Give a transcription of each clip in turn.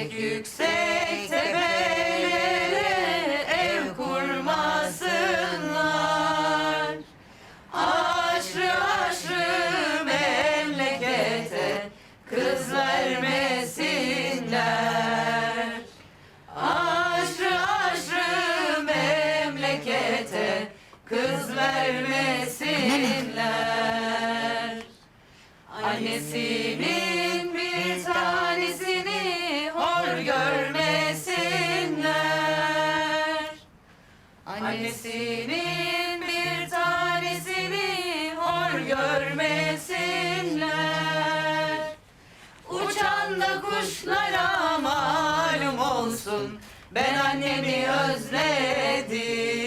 Yüksek yüksek tepelere ev kurmasınlar. Aşrı aşrı memlekete kız vermesinler. Aşrı aşrı memlekete kız vermesinler. Annesinin Annesinin bir tanesini hor görmesinler. Uçan da kuşlara malum olsun. Ben annemi özledim.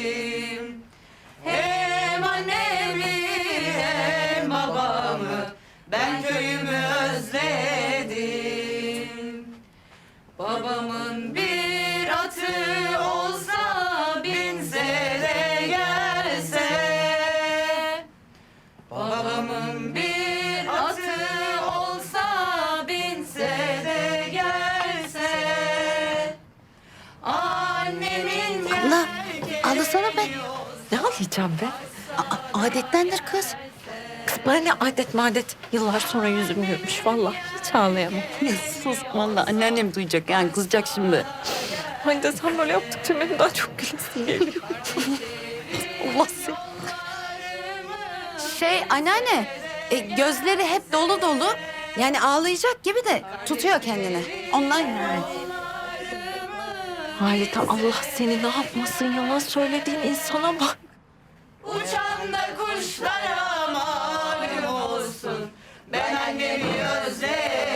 Be. Ne ağlayacağım be? A- adettendir kız. Kız bana ne adet madet. Yıllar sonra yüzüm gülmüş. Vallahi hiç ağlayamam. Sus vallahi anneannem duyacak yani kızacak şimdi. Haydi sen böyle yaptıkça benim daha çok gülesim geliyor. Allah seni. Şey anneanne e, gözleri hep dolu dolu. Yani ağlayacak gibi de tutuyor kendini. Ondan yani. Halide Allah seni ne yapmasın? Yalan söylediğin insana bak. Uçan da kuşlara malum olsun. Ben annemi özledim